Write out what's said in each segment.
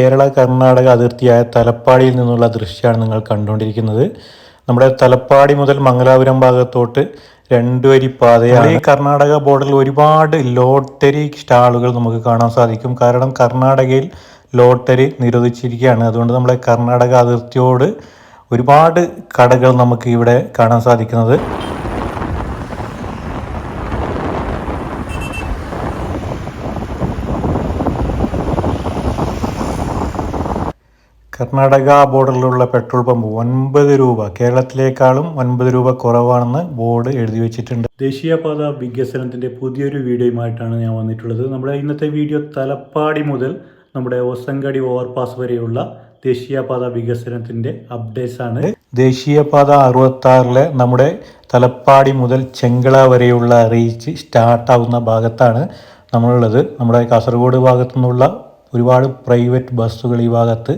കേരള കർണാടക അതിർത്തിയായ തലപ്പാടിയിൽ നിന്നുള്ള ദൃശ്യമാണ് നിങ്ങൾ കണ്ടുകൊണ്ടിരിക്കുന്നത്. നമ്മുടെ തലപ്പാടി മുതൽ മംഗലാപുരം ഭാഗത്തോട്ട് രണ്ട് വരി പാതയാണ്. ഈ കർണാടക ബോർഡറിൽ ഒരുപാട് ലോട്ടറി സ്റ്റാളുകൾ നമുക്ക് കാണാൻ സാധിക്കും. കാരണം കർണാടകയിൽ ലോട്ടറി നിരോധിച്ചിരിക്കുകയാണ്. അതുകൊണ്ട് നമ്മുടെ കർണാടക അതിർത്തിയോട് ഒരുപാട് കടകൾ നമുക്ക് ഇവിടെ കാണാൻ സാധിക്കുന്നത്. കർണാടക ബോർഡറിലുള്ള പെട്രോൾ പമ്പ് ഒൻപത് രൂപ കേരളത്തിലേക്കാളും ഒൻപത് രൂപ കുറവാണെന്ന് ബോർഡ് എഴുതി വെച്ചിട്ടുണ്ട്. ദേശീയപാത വികസനത്തിന്റെ പുതിയൊരു വീഡിയോയുമായിട്ടാണ് ഞാൻ വന്നിട്ടുള്ളത്. നമ്മുടെ ഇന്നത്തെ വീഡിയോ തലപ്പാടി മുതൽ നമ്മുടെ ഒസങ്കടി ഓവർപാസ് വരെയുള്ള ദേശീയപാത വികസനത്തിന്റെ അപ്ഡേറ്റ്സ് ആണ് ദേശീയപാത അറുപത്തി ആറിലെ നമ്മുടെ തലപ്പാടി മുതൽ ചെങ്കള വരെയുള്ള റീച്ച് സ്റ്റാർട്ടാവുന്ന ഭാഗത്താണ് നമ്മളുള്ളത്. നമ്മുടെ കാസർഗോഡ് ഭാഗത്തു നിന്നുള്ള ഒരുപാട് പ്രൈവറ്റ് ബസ്സുകൾ ഈ ഭാഗത്ത്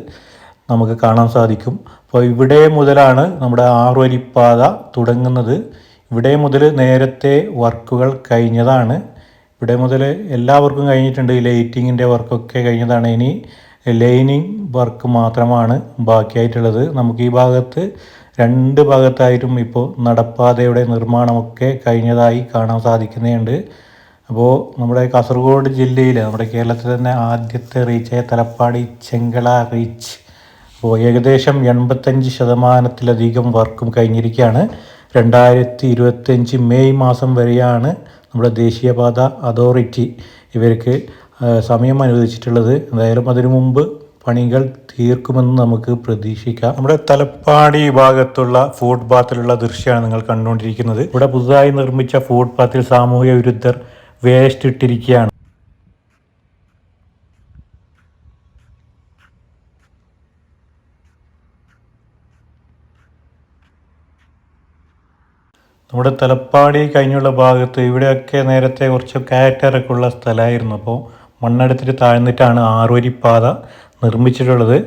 നമുക്ക് കാണാൻ സാധിക്കും. അപ്പോൾ ഇവിടെ മുതലാണ് നമ്മുടെ ആറുവരിപ്പാത തുടങ്ങുന്നത്. ഇവിടെ മുതൽ നേരത്തെ വർക്കുകൾ കഴിഞ്ഞതാണ്. ഇവിടെ മുതൽ എല്ലാ വർക്കും കഴിഞ്ഞിട്ടുണ്ട് ലൈറ്റിങ്ങിന്റെ വർക്കൊക്കെ കഴിഞ്ഞതാണ്. ഇനി ലൈനിങ് വർക്ക് മാത്രമാണ് ബാക്കിയായിട്ടുള്ളത്. നമുക്ക് ഈ ഭാഗത്ത് രണ്ട് ഭാഗത്തായിട്ടും ഇപ്പോൾ നടപ്പാതയുടെ നിർമ്മാണമൊക്കെ കഴിഞ്ഞതായി കാണാൻ സാധിക്കുന്നുണ്ട് അപ്പോൾ നമ്മുടെ കാസർഗോഡ് ജില്ലയിൽ നമ്മുടെ കേരളത്തിൽ തന്നെ ആദ്യത്തെ റീച്ചായ തലപ്പാടി ചെങ്കള റീച്ച് അപ്പോൾ ഏകദേശം എൺപത്തഞ്ച് ശതമാനത്തിലധികം വർക്കും കഴിഞ്ഞിരിക്കുകയാണ്. രണ്ടായിരത്തി ഇരുപത്തഞ്ച് മെയ് മാസം വരെയാണ് നമ്മുടെ ദേശീയപാത അതോറിറ്റി ഇവർക്ക് സമയം അനുവദിച്ചിട്ടുള്ളത്. എന്തായാലും അതിനു മുമ്പ് പണികൾ തീർക്കുമെന്ന് നമുക്ക് പ്രതീക്ഷിക്കാം. നമ്മുടെ തലപ്പാടി ഭാഗത്തുള്ള ഫുഡ് പാത്തിലുള്ള ദൃശ്യമാണ് നിങ്ങൾ കണ്ടുകൊണ്ടിരിക്കുന്നത്. ഇവിടെ പുതുതായി നിർമ്മിച്ച ഫുഡ് ബാത്തിൽ സാമൂഹിക വിരുദ്ധർ വേസ്റ്റ് ഇട്ടിരിക്കുകയാണ് നമ്മുടെ തലപ്പാടി കഴിഞ്ഞുള്ള ഭാഗത്ത് ഇവിടെയൊക്കെ നേരത്തെ കുറച്ച് കാറ്ററൊക്കെ ഉള്ള സ്ഥലമായിരുന്നു. അപ്പോൾ മണ്ണെടുത്തിട്ട് താഴ്ന്നിട്ടാണ് ആറുവരിപ്പാത നിർമ്മിച്ചിട്ടുള്ളത്.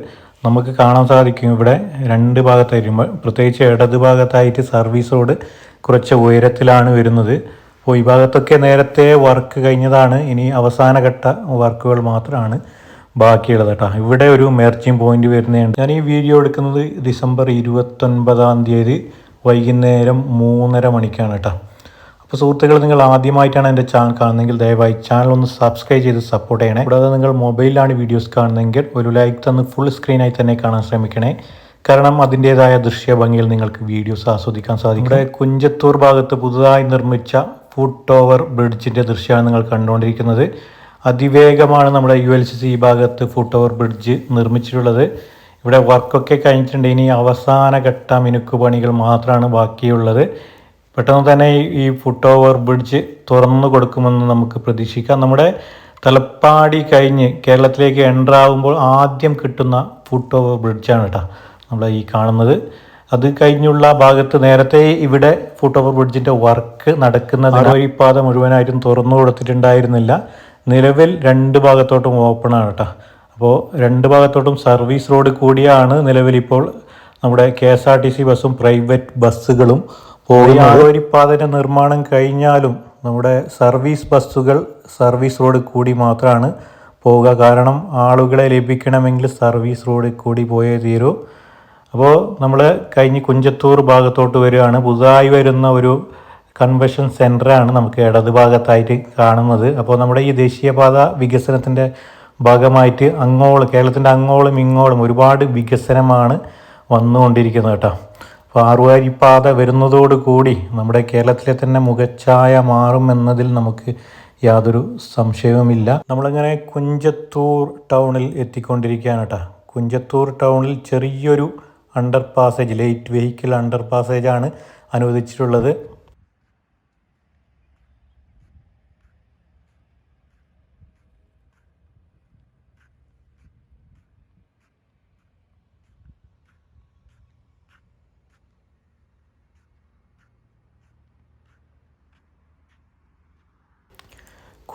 നമുക്ക് കാണാൻ സാധിക്കും ഇവിടെ രണ്ട് ഭാഗത്തായിരിക്കും. പ്രത്യേകിച്ച് ഇടത് ഭാഗത്തായിട്ട് സർവീസ് റോഡ് കുറച്ച് ഉയരത്തിലാണ് വരുന്നത്. അപ്പോൾ ഈ ഭാഗത്തൊക്കെ നേരത്തെ വർക്ക് കഴിഞ്ഞതാണ്. ഇനി അവസാനഘട്ട വർക്കുകൾ മാത്രമാണ് ബാക്കിയുള്ളത് കേട്ടോ. ഇവിടെ ഒരു മെർച്ചിങ് പോയിന്റ് വരുന്നുണ്ട് ഞാൻ ഈ വീഡിയോ എടുക്കുന്നത് ഡിസംബർ ഇരുപത്തൊൻപതാം തീയതി വൈകുന്നേരം മൂന്നര മണിക്കാണ് കേട്ടോ. അപ്പോൾ സുഹൃത്തുക്കൾ നിങ്ങൾ ആദ്യമായിട്ടാണ് എന്റെ ചാനൽ കാണുന്നതെങ്കിൽ ദയവായി ചാനൽ ഒന്ന് സബ്സ്ക്രൈബ് ചെയ്ത് സപ്പോർട്ട് ചെയ്യണേ. കൂടാതെ നിങ്ങൾ മൊബൈലിലാണ് വീഡിയോസ് കാണുന്നതെങ്കിൽ ഒരു ലൈക്ക് തന്ന് ഫുൾ സ്ക്രീനായി തന്നെ കാണാൻ ശ്രമിക്കണേ. കാരണം അതിന്റേതായ ദൃശ്യഭംഗിയിൽ നിങ്ങൾക്ക് വീഡിയോസ് ആസ്വദിക്കാൻ സാധിക്കും. ഇവിടെ കുഞ്ചത്തൂർ ഭാഗത്ത് പുതുതായി നിർമ്മിച്ച ഫുഡ് ഓവർ ബ്രിഡ്ജിന്റെ ദൃശ്യമാണ് നിങ്ങൾ കണ്ടുകൊണ്ടിരിക്കുന്നത്. അതിവേഗമാണ് നമ്മുടെ യു എൽ സി സി ഭാഗത്ത് ഫുഡ് ഓവർ ബ്രിഡ്ജ് നിർമ്മിച്ചിട്ടുള്ളത്. ഇവിടെ വർക്കൊക്കെ കഴിഞ്ഞിട്ടുണ്ട്. ഇനി അവസാന ഘട്ട മിനുക്ക് പണികൾ മാത്രമാണ് ബാക്കിയുള്ളത്. പെട്ടെന്ന് തന്നെ ഈ- ഫുട് ഓവർ ബ്രിഡ്ജ് തുറന്നു കൊടുക്കുമെന്ന് നമുക്ക് പ്രതീക്ഷിക്കാം. നമ്മുടെ തലപ്പാടി കഴിഞ്ഞ് കേരളത്തിലേക്ക് എന്റർ ആകുമ്പോൾ ആദ്യം കിട്ടുന്ന ഫുട് ഓവർ ബ്രിഡ്ജാണ് കേട്ടോ നമ്മൾ ഈ കാണുന്നത്. അത് കഴിഞ്ഞുള്ള ഭാഗത്ത് നേരത്തെ ഇവിടെ ഫുട് ഓവർ ബ്രിഡ്ജിന്റെ വർക്ക് നടക്കുന്നത് ഈ പാത മുഴുവനായിട്ടും തുറന്നു കൊടുത്തിട്ടുണ്ടായിരുന്നില്ല. നിലവിൽ രണ്ട് ഭാഗത്തോട്ടും ഓപ്പണാണ് കേട്ടോ. അപ്പോൾ രണ്ട് ഭാഗത്തോട്ടും സർവീസ് റോഡ് കൂടിയാണ് നിലവിലിപ്പോൾ നമ്മുടെ K S R T C ബസ്സും പ്രൈവറ്റ് ബസ്സുകളും പാതയുടെ നിർമ്മാണം കഴിഞ്ഞാലും നമ്മുടെ സർവീസ് ബസ്സുകൾ സർവീസ് റോഡ് കൂടി മാത്രമാണ് പോവുക. കാരണം ആളുകളെ ലഭിക്കണമെങ്കിൽ സർവീസ് റോഡ് കൂടി പോയേ തീരൂ. അപ്പോൾ നമ്മൾ കഴിഞ്ഞ് കുഞ്ചത്തൂർ ഭാഗത്തോട്ട് വരികയാണ്. പുതുതായി വരുന്ന ഒരു കൺവെൻഷൻ സെന്ററാണ് നമുക്ക് ഇടത് ഭാഗത്തായിട്ട് കാണുന്നത്. അപ്പോൾ നമ്മുടെ ഈ ദേശീയപാത വികസനത്തിന്റെ ഭാഗമായിട്ട് അങ്ങോളം കേരളത്തിന്റെ അങ്ങോളം ഇങ്ങോളം ഒരുപാട് വികസനമാണ് വന്നുകൊണ്ടിരിക്കുന്നത് കേട്ടോ. അപ്പോൾ ആറുവാരിപ്പാത വരുന്നതോടുകൂടി നമ്മുടെ കേരളത്തിലെ തന്നെ മുഖച്ഛായ മാറും എന്നതിൽ നമുക്ക് യാതൊരു സംശയവുമില്ല. നമ്മളിങ്ങനെ കുഞ്ചത്തൂർ ടൗണിൽ എത്തിക്കൊണ്ടിരിക്കുകയാണ് കേട്ടോ. കുഞ്ചത്തൂർ ടൗണിൽ ചെറിയൊരു under passage light vehicle under പാസേജാണ് അനുവദിച്ചിട്ടുള്ളത്.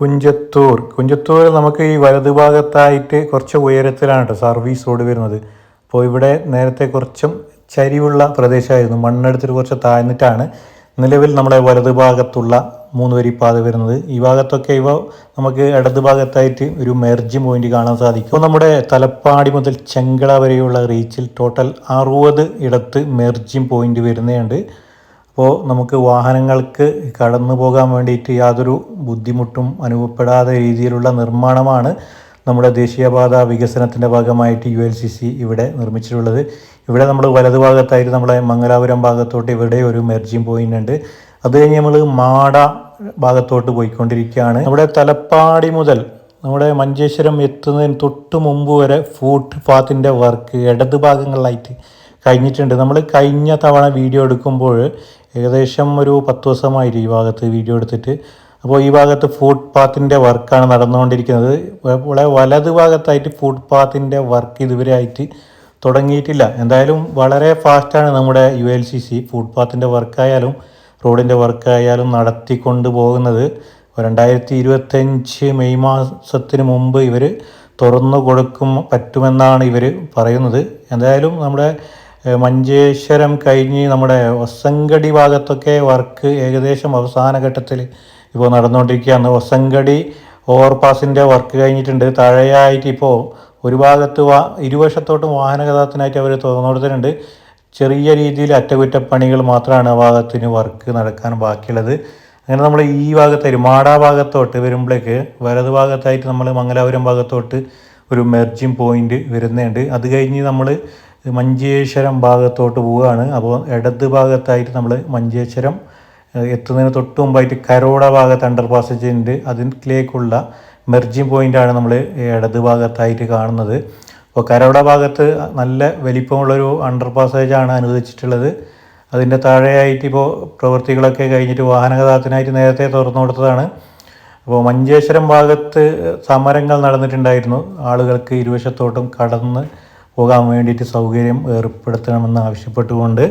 കുഞ്ചത്തൂർ. കുഞ്ചത്തൂർ നമുക്ക് ഈ വലതുഭാഗത്തായിട്ട് കുറച്ച് ഉയരത്തിലാണ് കേട്ടോ സർവീസ് റോഡ് വരുന്നത്. അപ്പോൾ ഇവിടെ നേരത്തെ കുറച്ചും ചരിവുള്ള പ്രദേശമായിരുന്നു. മണ്ണെടുത്തിട്ട് കുറച്ച് താഴ്ന്നിട്ടാണ് നിലവിൽ നമ്മുടെ വലതുഭാഗത്തുള്ള മൂന്ന് വരി പാത വരുന്നത്. ഈ ഭാഗത്തൊക്കെ ഇവ നമുക്ക് ഇടത് ഭാഗത്തായിട്ട് ഒരു മെർജ് പോയിന്റ് കാണാൻ സാധിക്കും. അപ്പോൾ നമ്മുടെ തലപ്പാടി മുതൽ ചെങ്കള വരെയുള്ള റീച്ചിൽ ടോട്ടൽ അറുപത് ഇടത്ത് മെർജിങ് പോയിന്റ് വരുന്നുണ്ട് അപ്പോൾ നമുക്ക് വാഹനങ്ങൾക്ക് കടന്നു പോകാൻ വേണ്ടിയിട്ട് യാതൊരു ബുദ്ധിമുട്ടും അനുഭവപ്പെടാത്ത രീതിയിലുള്ള നിർമ്മാണമാണ് നമ്മുടെ ദേശീയപാത വികസനത്തിന്റെ ഭാഗമായിട്ട് യു എൽ സി സി ഇവിടെ നിർമ്മിച്ചിട്ടുള്ളത്. ഇവിടെ നമ്മൾ വലതു ഭാഗത്തായിട്ട് നമ്മളെ മംഗലാപുരം ഭാഗത്തോട്ട് ഇവിടെ ഒരു മെർജിങ് പോയിന്റ് ഉണ്ട്. അത് കഴിഞ്ഞ് നമ്മൾ മാട ഭാഗത്തോട്ട് പോയിക്കൊണ്ടിരിക്കുകയാണ്. നമ്മുടെ തലപ്പാടി മുതൽ നമ്മുടെ മഞ്ചേശ്വരം എത്തുന്നതിന് തൊട്ട് മുമ്പ് വരെ ഫുട് പാത്തിന്റെ വർക്ക് ഇടത് ഭാഗങ്ങളിലായിട്ട് കഴിഞ്ഞിട്ടുണ്ട്. നമ്മൾ കഴിഞ്ഞ തവണ വീഡിയോ എടുക്കുമ്പോൾ ഏകദേശം ഒരു പത്ത് ദിവസമായിട്ട് ഈ ഭാഗത്ത് വീഡിയോ എടുത്തിട്ട്. അപ്പോൾ ഈ ഭാഗത്ത് ഫുഡ് പാത്തിന്റെ വർക്കാണ് നടന്നുകൊണ്ടിരിക്കുന്നത് ഇവിടെ വലത് ഭാഗത്തായിട്ട് ഫുഡ് പാത്തിന്റെ വർക്ക് ഇതുവരെ ആയിട്ട് തുടങ്ങിയിട്ടില്ല. എന്തായാലും വളരെ ഫാസ്റ്റാണ് നമ്മുടെ U L C C foot പാത്തിന്റെ വർക്കായാലും റോഡിന്റെ വർക്കായാലും നടത്തിക്കൊണ്ട് പോകുന്നത്. രണ്ടായിരത്തി ഇരുപത്തഞ്ച് മെയ് മാസത്തിന് മുമ്പ് ഇവർ തുറന്നു കൊടുക്കും പറ്റുമെന്നാണ് ഇവർ പറയുന്നത്. എന്തായാലും നമ്മുടെ മഞ്ചേശ്വരം കഴിഞ്ഞ് നമ്മുടെ ഒസങ്കടി ഭാഗത്തൊക്കെ വർക്ക് ഏകദേശം അവസാന ഘട്ടത്തിൽ ഇപ്പോൾ നടന്നുകൊണ്ടിരിക്കുകയാണ് ഒസങ്കടി ഓവർപാസിന്റെ വർക്ക് കഴിഞ്ഞിട്ടുണ്ട്. താഴെയായിട്ട് ഇപ്പോൾ ഒരു ഭാഗത്ത് വാ ഇരുവശത്തോട്ടും വാഹന ഗതാഗതത്തിനായിട്ട് അവർ തുറന്നു കൊടുത്തിട്ടുണ്ട് ചെറിയ രീതിയിൽ അറ്റകുറ്റപ്പണികൾ മാത്രമാണ് ആ ഭാഗത്തിന് വർക്ക് നടക്കാൻ ബാക്കിയുള്ളത്. അങ്ങനെ നമ്മൾ ഈ ഭാഗത്ത് മാടാ ഭാഗത്തോട്ട് വരുമ്പോഴേക്ക് വലത് ഭാഗത്തായിട്ട് നമ്മൾ മംഗലാപുരം ഭാഗത്തോട്ട് ഒരു മെർജിങ് പോയിന്റ് വരുന്നുണ്ട്. അത് കഴിഞ്ഞ് നമ്മൾ മഞ്ചേശ്വരം ഭാഗത്തോട്ട് പോവുകയാണ്. അപ്പോൾ ഇടത് ഭാഗത്തായിട്ട് നമ്മൾ മഞ്ചേശ്വരം എത്തുന്നതിന് തൊട്ട് മുമ്പായിട്ട് കരോട ഭാഗത്ത് അണ്ടർ പാസേജ് ഉണ്ട് അതിലേക്കുള്ള മെർജിങ് പോയിന്റാണ് നമ്മൾ ഇടത് ഭാഗത്തായിട്ട് കാണുന്നത്. അപ്പോൾ കരോട ഭാഗത്ത് നല്ല വലിപ്പമുള്ളൊരു അണ്ടർ പാസേജാണ് അനുവദിച്ചിട്ടുള്ളത്. അതിന്റെ താഴെയായിട്ട് ഇപ്പോൾ പ്രവൃത്തികളൊക്കെ കഴിഞ്ഞിട്ട് വാഹന ഗതാഗതത്തിനായിട്ട് നേരത്തെ തുറന്നു കൊടുത്തതാണ്. അപ്പോൾ മഞ്ചേശ്വരം ഭാഗത്ത് സമരങ്ങൾ നടന്നിട്ടുണ്ടായിരുന്നു. ആളുകൾക്ക് ഇരുവശത്തോട്ടും കടന്ന് പോകാൻ വേണ്ടിയിട്ട് സൗകര്യം ഏർപ്പെടുത്തണമെന്ന് ആവശ്യപ്പെട്ടുകൊണ്ട്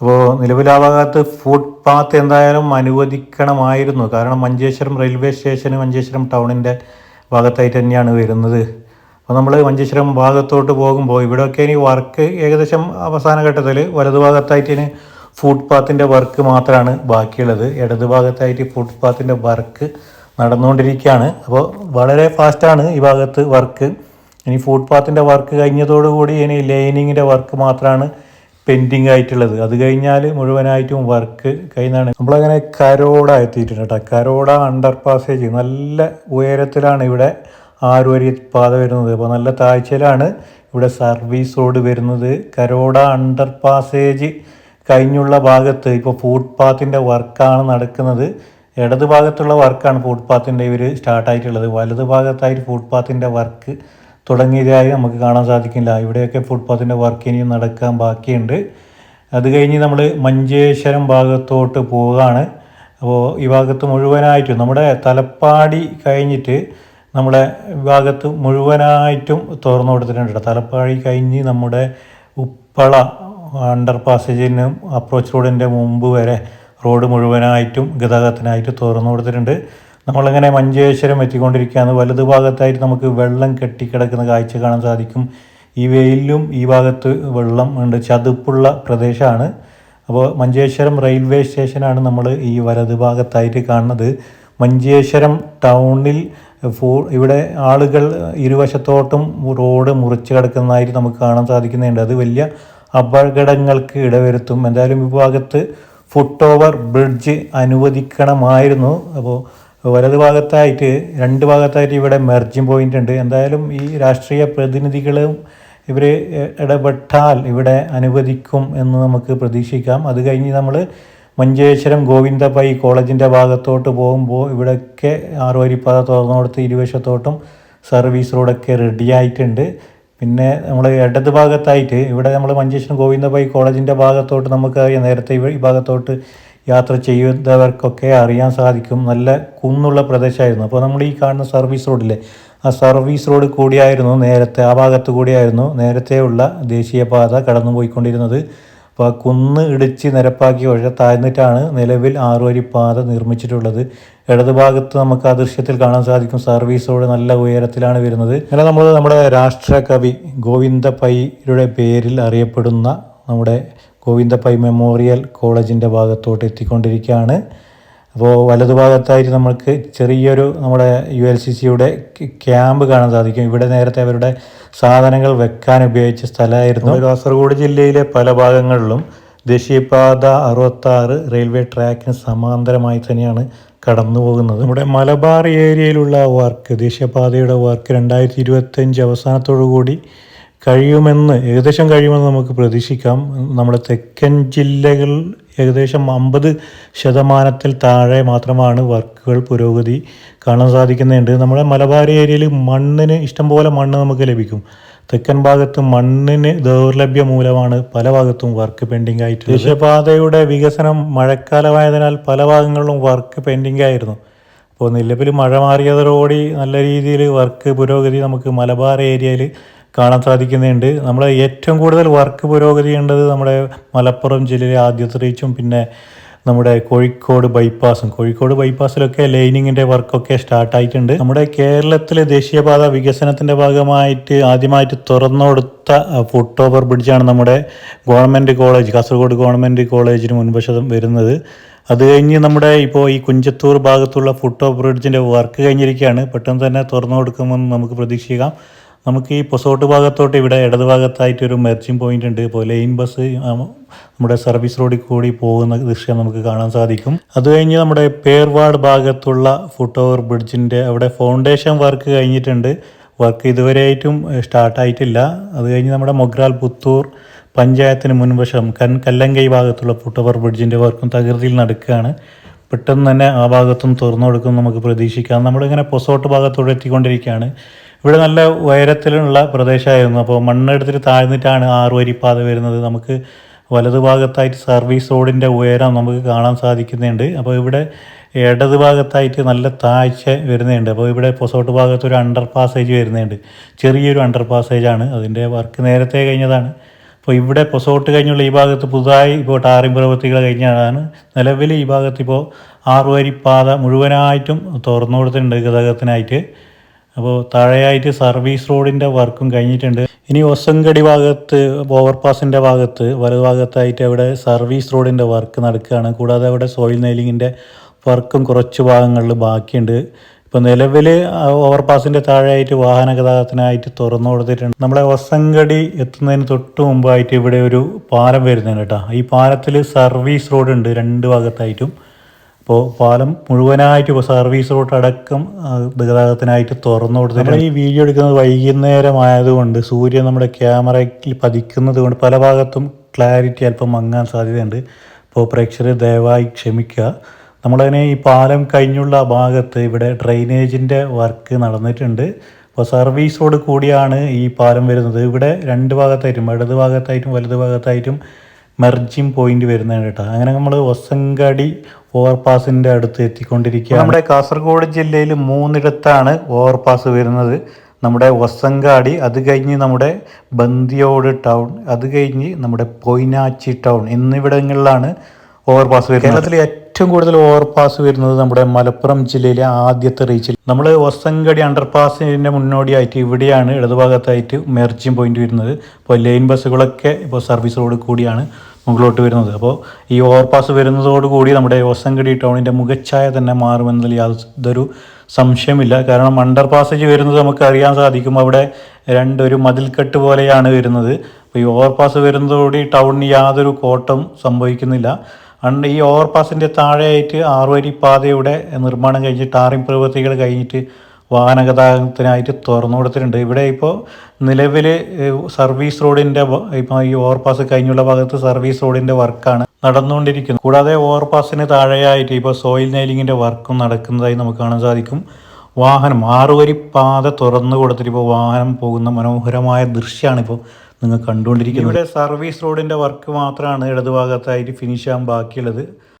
അപ്പോൾ നിലവിലാവാകാത്ത ഫുഡ് പാത്ത് എന്തായാലും അനുവദിക്കണമായിരുന്നു. കാരണം മഞ്ചേശ്വരം റെയിൽവേ സ്റ്റേഷന് മഞ്ചേശ്വരം ടൗണിന്റെ ഭാഗത്തായിട്ട് തന്നെയാണ് വരുന്നത്. അപ്പോൾ നമ്മൾ മഞ്ചേശ്വരം ഭാഗത്തോട്ട് പോകുമ്പോൾ ഇവിടെയൊക്കെ ഇനി വർക്ക് ഏകദേശം അവസാന ഘട്ടത്തിൽ വലതുഭാഗത്തായിട്ട് ഇനി ഫുഡ് പാത്തിന്റെ വർക്ക് മാത്രമാണ് ബാക്കിയുള്ളത്. ഇടത് ഭാഗത്തായിട്ട് ഫുഡ് പാത്തിന്റെ വർക്ക് നടന്നുകൊണ്ടിരിക്കുകയാണ്. അപ്പോൾ വളരെ ഫാസ്റ്റാണ് ഈ ഭാഗത്ത് വർക്ക് ഇനി ഫുട്പാത്തിന്റെ വർക്ക് കഴിഞ്ഞതോടുകൂടി ഇനി ലൈനിങ്ങിന്റെ വർക്ക് മാത്രമാണ് പെൻഡിങ് ആയിട്ടുള്ളത്. അത് കഴിഞ്ഞാൽ മുഴുവനായിട്ടും വർക്ക് കഴിയുന്നതാണ് നമ്മളങ്ങനെ കരോട എത്തിയിട്ടുണ്ട് കേട്ടോ കരോട അണ്ടർ പാസേജ് നല്ല ഉയരത്തിലാണ് ഇവിടെ ആറുവരി പാത വരുന്നത്. അപ്പോൾ നല്ല താഴ്ചയിലാണ് ഇവിടെ സർവീസ് റോഡ് വരുന്നത്. കരോട അണ്ടർ പാസേജ് കഴിഞ്ഞുള്ള ഭാഗത്ത് ഇപ്പോൾ ഫുട്പാത്തിന്റെ വർക്കാണ് നടക്കുന്നത്. ഇടത് ഭാഗത്തുള്ള വർക്കാണ് ഫുട്പാത്തിന്റെ ഇവർ സ്റ്റാർട്ടായിട്ടുള്ളത് വലത് ഭാഗത്തായിട്ട് ഫുട്പാത്തിന്റെ വർക്ക് തുടങ്ങിയതായി നമുക്ക് കാണാൻ സാധിക്കില്ല. ഇവിടെയൊക്കെ ഫുട്പാത്തിന്റെ വർക്ക് ഇനിയും നടക്കാൻ ബാക്കിയുണ്ട്. അത് കഴിഞ്ഞ് നമ്മൾ മഞ്ചേശ്വരം ഭാഗത്തോട്ട് പോവുകയാണ്. അപ്പോൾ ഈ ഭാഗത്ത് മുഴുവനായിട്ടും നമ്മുടെ തലപ്പാടി കഴിഞ്ഞിട്ട് നമ്മുടെ ഭാഗത്ത് മുഴുവനായിട്ടും തുറന്നു കൊടുത്തിട്ടുണ്ട്. തലപ്പാടി കഴിഞ്ഞ് നമ്മുടെ ഉപ്പള അണ്ടർ പാസേജിനും അപ്രോച്ച് റോഡിന്റെ മുമ്പ് വരെ റോഡ് മുഴുവനായിട്ടും ഗതാഗതത്തിനായിട്ട് തുറന്നു കൊടുത്തിട്ടുണ്ട്. നമ്മളിങ്ങനെ മഞ്ചേശ്വരം എത്തിക്കൊണ്ടിരിക്കുകയാണ്. വലതു ഭാഗത്തായിട്ട് നമുക്ക് വെള്ളം കെട്ടിക്കിടക്കുന്ന കാഴ്ച കാണാൻ സാധിക്കും. ഈ വെയിലും ഈ ഭാഗത്ത് വെള്ളം ഉണ്ട്. ചതുപ്പുള്ള പ്രദേശമാണ്. അപ്പോൾ മഞ്ചേശ്വരം റെയിൽവേ സ്റ്റേഷനാണ് നമ്മൾ ഈ വലതു ഭാഗത്തായിട്ട് കാണുന്നത്. മഞ്ചേശ്വരം ടൗണിൽ ഫൂ ഇവിടെ ആളുകൾ ഇരുവശത്തോട്ടും റോഡ് മുറിച്ച് കിടക്കുന്നതായിട്ട് നമുക്ക് കാണാൻ സാധിക്കുന്നുണ്ട്. അത് വലിയ അപകടങ്ങൾക്ക് ഇടവരുത്തും. എന്തായാലും ഈ ഭാഗത്ത് ഫുട് ഓവർ ബ്രിഡ്ജ് അനുവദിക്കണമായിരുന്നു. അപ്പോൾ വലത് ഭാഗത്തായിട്ട് രണ്ട് ഭാഗത്തായിട്ട് ഇവിടെ മെർജിങ് പോയിന്റ് ഉണ്ട്. എന്തായാലും ഈ രാഷ്ട്രീയ പ്രതിനിധികളും ഇവർ ഇടപെട്ടാൽ ഇവിടെ അനുവദിക്കും എന്ന് നമുക്ക് പ്രതീക്ഷിക്കാം. അത് കഴിഞ്ഞ് നമ്മൾ മഞ്ചേശ്വരം ഗോവിന്ദ പൈ കോളേജിന്റെ ഭാഗത്തോട്ട് പോകുമ്പോൾ ഇവിടെയൊക്കെ ആറുവരിപ്പാത തുറന്നു കൊടുത്ത് ഇരുവശത്തോട്ടും സർവീസ് റോഡൊക്കെ റെഡിയായിട്ടുണ്ട് പിന്നെ നമ്മൾ ഇടത് ഭാഗത്തായിട്ട് ഇവിടെ നമ്മൾ മഞ്ചേശ്വരം ഗോവിന്ദ പൈ കോളേജിന്റെ ഭാഗത്തോട്ട് നമുക്ക് നേരത്തെ ഈ ഭാഗത്തോട്ട് യാത്ര ചെയ്യുന്നവർക്കൊക്കെ അറിയാൻ സാധിക്കും. നല്ല കുന്നുള്ള പ്രദേശമായിരുന്നു. അപ്പോൾ നമ്മൾ ഈ കാണുന്ന സർവീസ് റോഡില്ലേ ആ സർവീസ് റോഡ് കൂടിയായിരുന്നു നേരത്തെ ആ ഭാഗത്ത് കൂടിയായിരുന്നു നേരത്തെയുള്ള ദേശീയപാത കടന്നു പോയിക്കൊണ്ടിരുന്നത് അപ്പോൾ കുന്ന് ഇടിച്ച് നിരപ്പാക്കി ഒഴ താഴ്ന്നിട്ടാണ് നിലവിൽ ആറുവരിപ്പാത നിർമ്മിച്ചിട്ടുള്ളത്. ഇടതുഭാഗത്ത് നമുക്ക് ആ ദൃശ്യത്തിൽ കാണാൻ സാധിക്കും സർവീസ് റോഡ് നല്ല ഉയരത്തിലാണ് വരുന്നത്. അങ്ങനെ നമ്മൾ നമ്മുടെ രാഷ്ട്രകവി ഗോവിന്ദ പൈയുടെ പേരിൽ അറിയപ്പെടുന്ന നമ്മുടെ ഗോവിന്ദ പൈ മെമ്മോറിയൽ കോളേജിന്റെ ഭാഗത്തോട്ട് എത്തിക്കൊണ്ടിരിക്കുകയാണ്. അപ്പോൾ വലതുഭാഗത്തായിട്ട് നമുക്ക് ചെറിയൊരു നമ്മുടെ യു എൽ സി സിയുടെ ക്യാമ്പ് കാണാൻ സാധിക്കും. ഇവിടെ നേരത്തെ അവരുടെ സാധനങ്ങൾ വെക്കാൻ ഉപയോഗിച്ച സ്ഥലമായിരുന്നു. കാസർഗോഡ് ജില്ലയിലെ പല ഭാഗങ്ങളിലും ദേശീയപാത അറുപത്താറ് റെയിൽവേ ട്രാക്കിന് സമാന്തരമായി തന്നെയാണ് കടന്നു പോകുന്നത് നമ്മുടെ മലബാർ ഏരിയയിലുള്ള വർക്ക് ദേശീയപാതയുടെ വർക്ക് രണ്ടായിരത്തി ഇരുപത്തഞ്ച് അവസാനത്തോടു കൂടി കഴിയുമെന്ന് ഏകദേശം കഴിയുമെന്ന് നമുക്ക് പ്രതീക്ഷിക്കാം. നമ്മുടെ തെക്കൻ ജില്ലകൾ ഏകദേശം അമ്പത് ശതമാനത്തിൽ താഴെ മാത്രമാണ് വർക്കുകൾ പുരോഗതി കാണാൻ സാധിക്കുന്നുണ്ട്. നമ്മുടെ മലബാർ ഏരിയയിൽ മണ്ണിന് ഇഷ്ടംപോലെ മണ്ണ് നമുക്ക് ലഭിക്കും. തെക്കൻ ഭാഗത്ത് മണ്ണിന് ദൗർലഭ്യം മൂലമാണ് പല ഭാഗത്തും വർക്ക് പെൻഡിംഗ് ആയിട്ട് ദേശീയപാതയുടെ വികസനം മഴക്കാലമായതിനാൽ പല ഭാഗങ്ങളിലും വർക്ക് പെൻഡിംഗ് ആയിരുന്നു. അപ്പോൾ നിലവിൽ മഴ മാറിയതോടുകൂടി നല്ല രീതിയിൽ വർക്ക് പുരോഗതി നമുക്ക് മലബാർ ഏരിയയിൽ കാണാൻ സാധിക്കുന്നുണ്ട്. നമ്മൾ ഏറ്റവും കൂടുതൽ വർക്ക് പുരോഗതി ചെയ്യേണ്ടത് നമ്മുടെ മലപ്പുറം ജില്ലയിലെ ആദ്യത്തെ റീച്ചും പിന്നെ നമ്മുടെ കോഴിക്കോട് ബൈപ്പാസും കോഴിക്കോട് ബൈപ്പാസിലൊക്കെ ലൈനിങ്ങിന്റെ വർക്കൊക്കെ സ്റ്റാർട്ടായിട്ടുണ്ട് നമ്മുടെ കേരളത്തിലെ ദേശീയപാത വികസനത്തിന്റെ ഭാഗമായിട്ട് ആദ്യമായിട്ട് തുറന്നു കൊടുത്ത ഫുട് ഓവർ ബ്രിഡ്ജാണ് നമ്മുടെ ഗവൺമെന്റ് കോളേജ് കാസർഗോഡ് ഗവൺമെന്റ് കോളേജിന് മുൻവശം വരുന്നത്. അത് കഴിഞ്ഞ് നമ്മുടെ ഇപ്പോൾ ഈ കുഞ്ചത്തൂർ ഭാഗത്തുള്ള ഫുട് ഓവർ ബ്രിഡ്ജിന്റെ വർക്ക് കഴിഞ്ഞിരിക്കുകയാണ്. പെട്ടെന്ന് തന്നെ തുറന്നു കൊടുക്കുമെന്ന് നമുക്ക് പ്രതീക്ഷിക്കാം. നമുക്ക് ഈ പൊസോട്ട് ഭാഗത്തോട്ട് ഇവിടെ ഇടത് ഭാഗത്തായിട്ട് ഒരു മെർജിംഗ് പോയിന്റ് ഉണ്ട്. ഇപ്പോൾ ലൈൻ ബസ് നമ്മുടെ സർവീസ് റോഡിൽ കൂടി പോകുന്ന ദൃശ്യം നമുക്ക് കാണാൻ സാധിക്കും. അത് കഴിഞ്ഞ് നമ്മുടെ പേർവാഡ് ഭാഗത്തുള്ള ഫുട് ഓവർ ബ്രിഡ്ജിന്റെ അവിടെ ഫൗണ്ടേഷൻ വർക്ക് കഴിഞ്ഞിട്ടുണ്ട്. വർക്ക് ഇതുവരെയായിട്ടും സ്റ്റാർട്ടായിട്ടില്ല അത് കഴിഞ്ഞ് നമ്മുടെ മൊഗ്രാൽ പുത്തൂർ പഞ്ചായത്തിന് മുൻവശം കൻ കല്ലങ്കൈ ഭാഗത്തുള്ള ഫുട് ഓവർ ബ്രിഡ്ജിന്റെ വർക്കും തകൃതിയിൽ നടക്കുകയാണ്. പെട്ടെന്ന് തന്നെ ആ ഭാഗത്തും തുറന്നു കൊടുക്കും നമുക്ക് പ്രതീക്ഷിക്കാം. നമ്മളിങ്ങനെ പൊസോട്ട് ഭാഗത്തോടെ എത്തിക്കൊണ്ടിരിക്കുകയാണ്. ഇവിടെ നല്ല ഉയരത്തിലുള്ള പ്രദേശമായിരുന്നു. അപ്പോൾ മണ്ണെടുത്തിട്ട് താഴ്ന്നിട്ടാണ് ആറ് വരിപ്പാത വരുന്നത്. നമുക്ക് വലതുഭാഗത്തായിട്ട് സർവീസ് റോഡിന്റെ ഉയരം നമുക്ക് കാണാൻ സാധിക്കുന്നുണ്ട്. അപ്പോൾ ഇവിടെ ഇടത് ഭാഗത്തായിട്ട് നല്ല താഴ്ച വരുന്നുണ്ട്. അപ്പോൾ ഇവിടെ പൊസോട്ട് ഭാഗത്ത് ഒരു അണ്ടർ പാസേജ് വരുന്നുണ്ട്. ചെറിയൊരു അണ്ടർ പാസേജാണ് അതിന്റെ വർക്ക് നേരത്തെ കഴിഞ്ഞതാണ്. അപ്പോൾ ഇവിടെ പൊസോട്ട് കഴിഞ്ഞുള്ള ഈ ഭാഗത്ത് പുതുതായി ഇപ്പോൾ ടാറിംഗ് പ്രവൃത്തികൾ കഴിഞ്ഞതാണ്. നിലവിൽ ഈ ഭാഗത്ത് ഇപ്പോൾ ആറുവരിപ്പാത മുഴുവനായിട്ടും തുറന്നു കൊടുത്തിട്ടുണ്ട് ഗതാഗതത്തിനായിട്ട്. അപ്പോൾ താഴെയായിട്ട് സർവീസ് റോഡിന്റെ വർക്കും കഴിഞ്ഞിട്ടുണ്ട്. ഇനി ഒസങ്കടി ഭാഗത്ത് ഓവർപാസിന്റെ ഭാഗത്ത് വലതുഭാഗത്തായിട്ട് അവിടെ സർവീസ് റോഡിന്റെ വർക്ക് നടക്കുകയാണ്. കൂടാതെ അവിടെ സോയിൽ നെയിലിങ്ങിന്റെ വർക്കും കുറച്ച് ഭാഗങ്ങളിൽ ബാക്കിയുണ്ട്. ഇപ്പോൾ നിലവിൽ ഓവർപാസിന്റെ താഴെയായിട്ട് വാഹന ഗതാഗതത്തിനായിട്ട് തുറന്നു കൊടുത്തിട്ടുണ്ട്. നമ്മുടെ ഒസങ്കടി എത്തുന്നതിന് തൊട്ട് മുമ്പായിട്ട് ഇവിടെ ഒരു പാലം വരുന്നുണ്ട് കേട്ടോ. ഈ പാലത്തിൽ സർവീസ് റോഡ് ഉണ്ട് രണ്ട് ഭാഗത്തായിട്ടും. അപ്പോൾ പാലം മുഴുവനായിട്ട് ഇപ്പോൾ സർവീസ് റൂട്ട് അടക്കം ഗതാഗതത്തിനായിട്ട് തുറന്നു കൊടുത്തിട്ട് ഈ വീഡിയോ എടുക്കുന്നത് വൈകുന്നേരം ആയതുകൊണ്ട് സൂര്യൻ നമ്മുടെ ക്യാമറയിൽ പതിക്കുന്നത് കൊണ്ട് പല ഭാഗത്തും ക്ലാരിറ്റി അല്പം മങ്ങാൻ സാധ്യതയുണ്ട്. അപ്പോൾ പ്രേക്ഷകർ ദയവായി ക്ഷമിക്കുക. നമ്മളതിനെ ഈ പാലം കഴിഞ്ഞുള്ള ഭാഗത്ത് ഇവിടെ ഡ്രെയിനേജിന്റെ വർക്ക് നടന്നിട്ടുണ്ട്. അപ്പോൾ സർവീസ് റോഡ് കൂടിയാണ് ഈ പാലം വരുന്നത്. ഇവിടെ രണ്ട് ഭാഗത്തായിട്ടും ഇടത് ഭാഗത്തായിട്ടും വലത് ഭാഗത്തായിട്ടും മെർജിങ് പോയിന്റ് വരുന്നതാണ് കേട്ടോ. അങ്ങനെ നമ്മൾ ഒസങ്കടി ഓവർപാസിന്റെ അടുത്ത് എത്തിക്കൊണ്ടിരിക്കുക നമ്മുടെ കാസർഗോഡ് ജില്ലയിൽ മൂന്നിടത്താണ് ഓവർപാസ് വരുന്നത്. നമ്മുടെ ഒസങ്കാടി അത് കഴിഞ്ഞ് നമ്മുടെ ബന്ദിയോട് ടൗൺ അത് കഴിഞ്ഞ് നമ്മുടെ പൊയ്നാച്ചി ടൗൺ എന്നിവിടങ്ങളിലാണ് ഓവർപാസ് വരുന്നത്. കേരളത്തിലെ ഏറ്റവും കൂടുതൽ ഓവർപാസ് വരുന്നത് നമ്മുടെ മലപ്പുറം ജില്ലയിലെ ആദ്യത്തെ റീച്ചിൽ നമ്മൾ ഒസങ്കടി അണ്ടർപാസിന്റെ മുന്നോടിയായിട്ട് ഇവിടെയാണ് ഇടതുഭാഗത്തായിട്ട് മെർജിങ് പോയിന്റ് വരുന്നത്. ഇപ്പോൾ ലൈൻ ബസ്സുകളൊക്കെ ഇപ്പോൾ സർവീസ് റോഡ് കൂടിയാണ് മുകളിലോട്ട് വരുന്നത്. അപ്പോൾ ഈ ഓവർപാസ് വരുന്നതോടുകൂടി നമ്മുടെ ഒസങ്കടി ടൗണിന്റെ മുഖച്ഛായ തന്നെ മാറുമെന്നതിൽ യാതൊരു സംശയമില്ല കാരണം അണ്ടർ പാസേജ് വരുന്നത് നമുക്ക് അറിയാൻ സാധിക്കും. അവിടെ രണ്ടൊരു മതിൽക്കെട്ട് പോലെയാണ് വരുന്നത്. അപ്പോൾ ഈ ഓവർപാസ് വരുന്നതോടുകൂടി ടൗണിന് യാതൊരു കോട്ടം സംഭവിക്കുന്നില്ല. അണ്ട് ഈ ഓവർപാസിന്റെ താഴെയായിട്ട് ആറുവരി പാതയുടെ നിർമ്മാണം കഴിഞ്ഞിട്ട് ടാറിംഗ് പ്രവൃത്തികൾ കഴിഞ്ഞിട്ട് വാഹന ഗതാഗതത്തിനായിട്ട് തുറന്നു കൊടുത്തിട്ടുണ്ട്. ഇവിടെ ഇപ്പോൾ നിലവിൽ സർവീസ് റോഡിന്റെ ഇപ്പോൾ ഈ ഓവർപാസ് കഴിഞ്ഞുള്ള ഭാഗത്ത് സർവീസ് റോഡിന്റെ വർക്കാണ് നടന്നുകൊണ്ടിരിക്കുന്നത്. കൂടാതെ ഓവർപാസിന് താഴെയായിട്ട് ഇപ്പോൾ സോയിൽ നെയിലിങ്ങിന്റെ വർക്കും നടക്കുന്നതായി നമുക്ക് കാണാൻ സാധിക്കും. വാഹനം ആറുവരി പാത തുറന്നു കൊടുത്തിട്ട് ഇപ്പോൾ വാഹനം പോകുന്ന മനോഹരമായ ദൃശ്യമാണ് ഇപ്പോൾ നിങ്ങൾ കണ്ടുകൊണ്ടിരിക്കുന്നത്. ഇവിടെ സർവീസ് റോഡിന്റെ വർക്ക് മാത്രമാണ് ഇടതുഭാഗത്തായിട്ട് ഫിനിഷ് ആകാൻ ബാക്കിയുള്ളത്.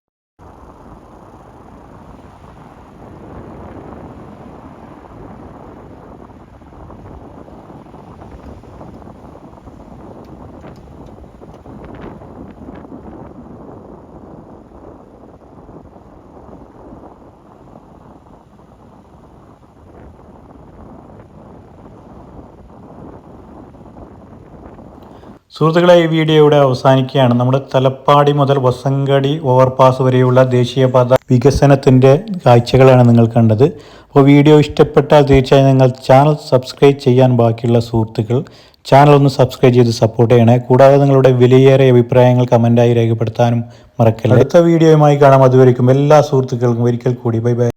സുഹൃത്തുക്കളെ ഈ വീഡിയോ ഇവിടെ അവസാനിക്കുകയാണ്. നമ്മുടെ തലപ്പാടി മുതൽ വസങ്കടി ഓവർപാസ് വരെയുള്ള ദേശീയപാത വികസനത്തിന്റെ കാഴ്ചകളാണ് നിങ്ങൾ കണ്ടത്. അപ്പോൾ വീഡിയോ ഇഷ്ടപ്പെട്ടാൽ തീർച്ചയായും നിങ്ങൾ ചാനൽ സബ്സ്ക്രൈബ് ചെയ്യാൻ ബാക്കിയുള്ള സുഹൃത്തുക്കൾ ചാനൽ ഒന്ന് സബ്സ്ക്രൈബ് ചെയ്ത് സപ്പോർട്ട് ചെയ്യണേ. കൂടാതെ നിങ്ങളുടെ വിലയേറിയ അഭിപ്രായങ്ങൾ കമന്റായി രേഖപ്പെടുത്താനും മറക്കല്ല. അടുത്ത വീഡിയോയുമായി കാണാം. അതുവരെയും എല്ലാ സുഹൃത്തുക്കൾക്കും ഒരിക്കൽ കൂടി. Bye bye.